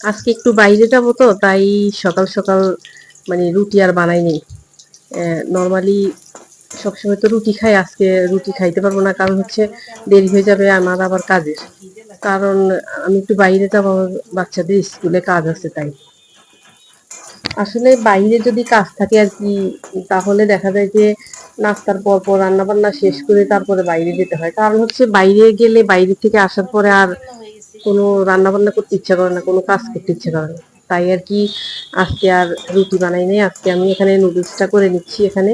আজকে একটু বাইরে যাব তো, তাই সকাল সকাল মানে রুটি আর বানাইনি নর্মালি সবসময় তো রুটি খাই, আজকে রুটি খাইতে পারব না, কারণ হচ্ছে দেরি হয়ে যাবে আমার আবার কাজের। কারণ আমি একটু বাইরে যাব, আমার বাচ্চাদের স্কুলে কাজ আছে তাই। আসলে বাইরে যদি কাজ থাকে আর কি, তাহলে দেখা যায় যে নাস্তার পর পর রান্না বান্না শেষ করে তারপরে বাইরে যেতে হয়। কারণ হচ্ছে বাইরে গেলে বাইরে থেকে আসার পরে আর কোনো রান্না বান্না করতে ইচ্ছা করে না, কোনো কাজ করতে ইচ্ছা করে না। তাই আর কি আজকে আর রুটি বানাই নাই। আজকে আমি এখানে নুডলসটা করে নিচ্ছি এখানে।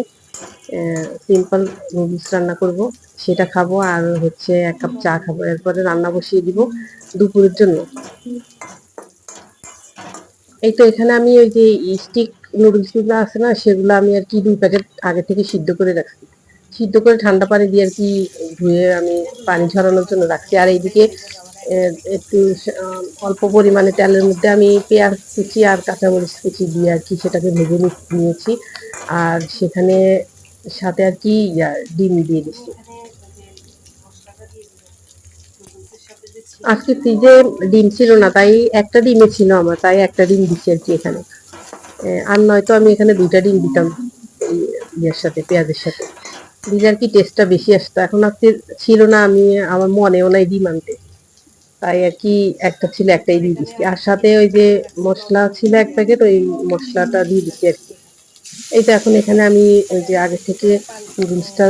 সিম্পল নুডলস রান্না করব, সেটা খাব আর হচ্ছে এক কাপ চা খাব। এরপরে রান্না বসিয়ে দিব দুপুরের জন্য। এই তো এখানে আমি ওই যে স্টিক নুডলসগুলো আছে না, সেগুলো আমি আর কি দুই প্যাকেট আগে থেকে সিদ্ধ করে রাখছি। সিদ্ধ করে ঠান্ডা পানি দিয়ে আর কি ধুয়ে আমি পানি ঝরানোর জন্য রাখছি। আর এইদিকে একটু অল্প পরিমাণে তেলের মধ্যে আমি পেঁয়াজ কুচি আর কাঁচামরিচ কুচি দিয়ে আর কি সেটাকে ভেজে নিয়েছি। আর সেখানে সাথে আর কি ডিম দিয়ে দিচ্ছি আজকে ফ্রিজে ডিম ছিল না, তাই একটা ডিমে ছিল আমার, তাই একটা ডিম দিচ্ছি আর কি এখানে। আর নয়তো আমি এখানে দুইটা ডিম দিতাম ইয়ের সাথে, পেঁয়াজের সাথে। দিলে আর কি টেস্টটা বেশি আসতো। এখন আজকে ছিল না, আমি, আমার মনেও নাই ডিম আনতে। তাই আর কি একটা ছিল একটাই দিয়ে দিচ্ছি। আর সাথে ওই যে মশলা ছিল এক প্যাকেট, ওই মশলাটা দিয়ে দিচ্ছি আর কি। এই তো এখন এখানে আমি ওই যে আগে থেকে নুডলসটা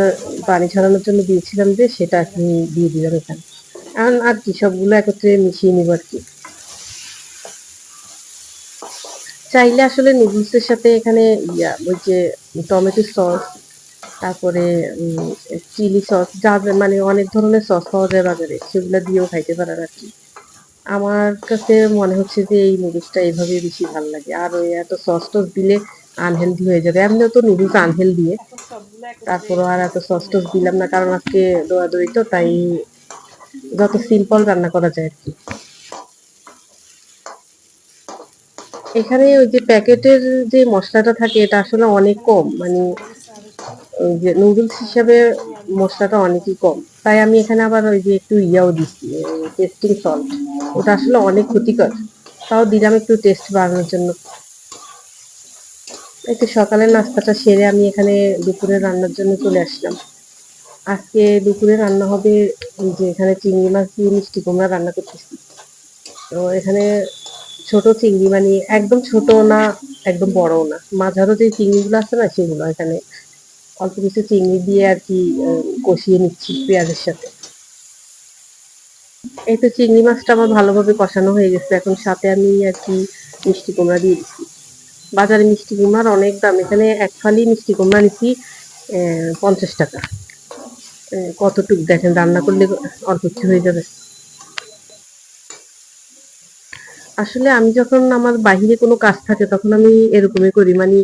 পানি ছড়ানোর জন্য দিয়েছিলাম যে সেটা এখন দিয়ে দিলাম এখানে। এখন আর কি, সবগুলো একত্রে মিশিয়ে নিব আর কি। চাইলে আসলে নুডলসের সাথে এখানে ইয়া, ওই যে টমেটো সস তারপরে চিলি সস, যা মানে অনেক ধরনের সস পাওয়া যায় বাজারে, সেগুলো দিয়েও খাইতে পারার আর কি আমার কাছে মনে হচ্ছে যে এই নুডলসটা এইভাবে বেশি ভালো লাগে। আর ওই এত সস টস দিলে আনহেলদি হয়ে যাবে। এমনিও তো নুডলস আনহেলদি তারপরও আর এত সস টস দিলাম না, কারণ আজকে দৌড়াদৌড়ি তো, তাই যত সিম্পল রান্না করা যায় আর কি। এখানে ওই যে প্যাকেটের যে মশলাটা থাকে, এটা আসলে অনেক কম। মানে যে নুডলস হিসাবে মশলাটা অনেকই কম। তাই আমি এখানে আবার ওই যে একটু ইয়াও দিচ্ছি টেস্টিং সল্ট ওটা আসলে অনেক ক্ষতিকর। তাও দিলাম একটু টেস্ট বাড়ানোর জন্য। একটু সকালের নাস্তাটা সেরে আমি এখানে দুপুরে রান্নার জন্য চলে আসলাম। আজকে দুপুরে রান্না হবে যে এখানে চিংড়ি মাছ দিয়ে মিষ্টি কুমড়া রান্না করতেছি। তো এখানে ছোট চিংড়ি মানে একদম ছোট না, একদম বড়ও না। মাঝারও যে চিংড়িগুলো আছে না, সেগুলো এখানে অল্প কিছু চিংড়ি দিয়ে আর কি কষিয়ে নিচ্ছি পেঁয়াজের সাথে। এই তো চিংড়ি মাছটা আমার ভালোভাবে কষানো হয়ে গেছে। এখন সাথে আমি আর কি মিষ্টি কুমড়া দিয়ে দিচ্ছি। বাজারে মিষ্টি কুমড়ার অনেক দাম। এখানে এক ফালি মিষ্টি কুমড়া নিচ্ছি পঞ্চাশ টাকা। কতটুক দেখেন, রান্না করলে অল্প কিছু হয়ে যাবে। আসলে আমি যখন আমার বাহিরে কোনো কাজ থাকে, তখন আমি এরকমই করি। মানে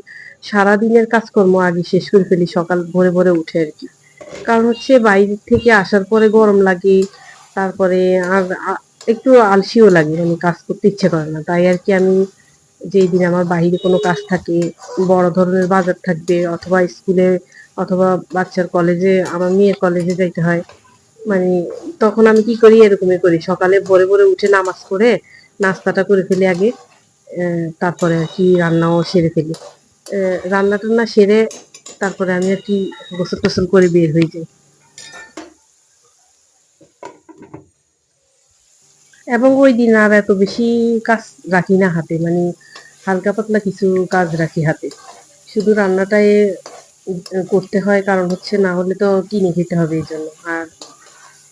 সারা দিনের কাজকর্ম আগে শেষ করে ফেলি, সকাল ভোরে ভোরে উঠে আর কি। কারণ হচ্ছে বাইরে থেকে আসার পরে গরম লাগে, তারপরে আর একটু আলসিও লাগে মানে কাজ করতে ইচ্ছে করে না। তাই আর কি আমি যেই দিন আমার বাহিরে কোনো কাজ থাকে, বড় ধরনের বাজার থাকবে, অথবা স্কুলে অথবা বাচ্চার কলেজে, আমার মেয়ের কলেজে যাইতে হয় মানে তখন আমি কি করি, এরকমই করি। সকালে ভোরে ভোরে উঠে নামাজ পড়ে নাস্তাটা করে ফেলি আগে তারপরে আর কি রান্নাও সেরে ফেলি। রান্না টান্না সেরে তারপরে আমি আর কি গোসল টোসল করে বের হয়ে যাই। এবং ওই দিন আর এত বেশি কাজ রাখি না হাতে মানে হালকা পাতলা কিছু কাজ রাখি হাতে। শুধু রান্নাটাই করতে হয়, কারণ হচ্ছে না হলে তো কিনে খেতে হবে এই জন্য। আর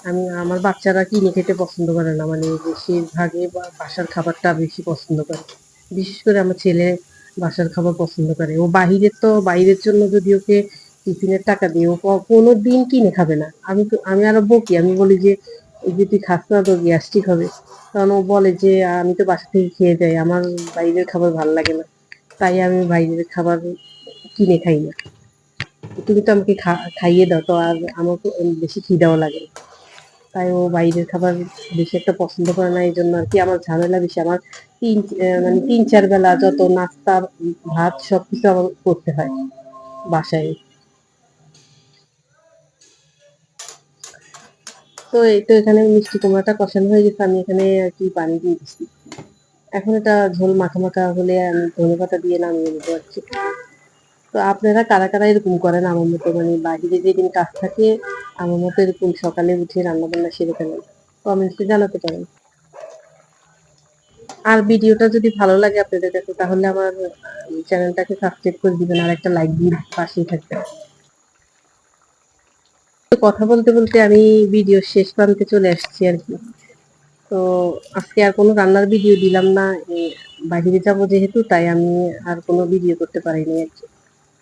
আমি, আমার বাচ্চারা কিনে খেতে পছন্দ করে না। মানে বেশিরভাগে বাসার খাবারটা বেশি পছন্দ করে। বিশেষ করে আমার ছেলে বাসার খাবার পছন্দ করে। ও বাহিরের তো, বাইরের জন্য যদি ওকে টিফিনের টাকা দিয়ে, ও কোনো দিন কিনে খাবে না। আমি তো, আমি আরও বকি, আমি বলি যে, এই যে তুই খাস না তোর গ্যাস্ট্রিক হবে। কারণ ও বলে যে, আমি তো বাসা থেকে খেয়ে যাই, আমার বাইরের খাবার ভালো লাগে না। তাই আমি বাইরের খাবার কিনে খাই না। তুমি তো আমাকে খাইয়ে দাও, তো আর আমার বেশি খিদাও লাগে তাই ও বাইরের খাবার বেশি একটা পছন্দ করে না এই জন্য আর কি আমার ঝামেলা বেশি। আমার তিন মানে তিন, চার বেলা যত নাস্তা, ভাত সবকিছু আমার করতে হয় বাসায়। তো এই তো এখানে মিষ্টি কুমড়াটা কষানো হয়ে গেছে, আমি এখানে আর কি পানি দিয়ে দিচ্ছি। এখন এটা ঝোল মাখা মাখা হলে আমি ধনে পাতা দিয়ে নামিয়ে নেব আর কি। তো আপনারা কারা কারা এরকম করেন আমার মতো? মানে বাহিরে যেদিন কাজ থাকে, আমার মতো এরকম সকালে উঠে রান্না বান্না সেরে ফেলেন। কমেন্টসে জানাতে পারেন। আর ভিডিওটা যদি ভালো লাগে আপনাদের কাছে, তাহলে আমার চ্যানেলটাকে সাবস্ক্রাইব করে দিবেন আর একটা লাইক দিয়ে পাশেই থাকবেন। কথা বলতে বলতে আমি ভিডিও শেষ প্রান্তে চলে আসছি আর কি। তো আজকে আর কোনো রান্নার ভিডিও দিলাম না। বাহিরে যাব যেহেতু, তাই আমি আর কোনো ভিডিও করতে পারিনি আর কি।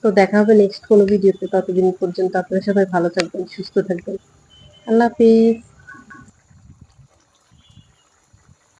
তো দেখা হবে নেক্সট কোনো ভিডিওতে ততদিন পর্যন্ত আপনারা সবাই ভালো থাকবেন, সুস্থ থাকবেন। আল্লাহ হাফিজ।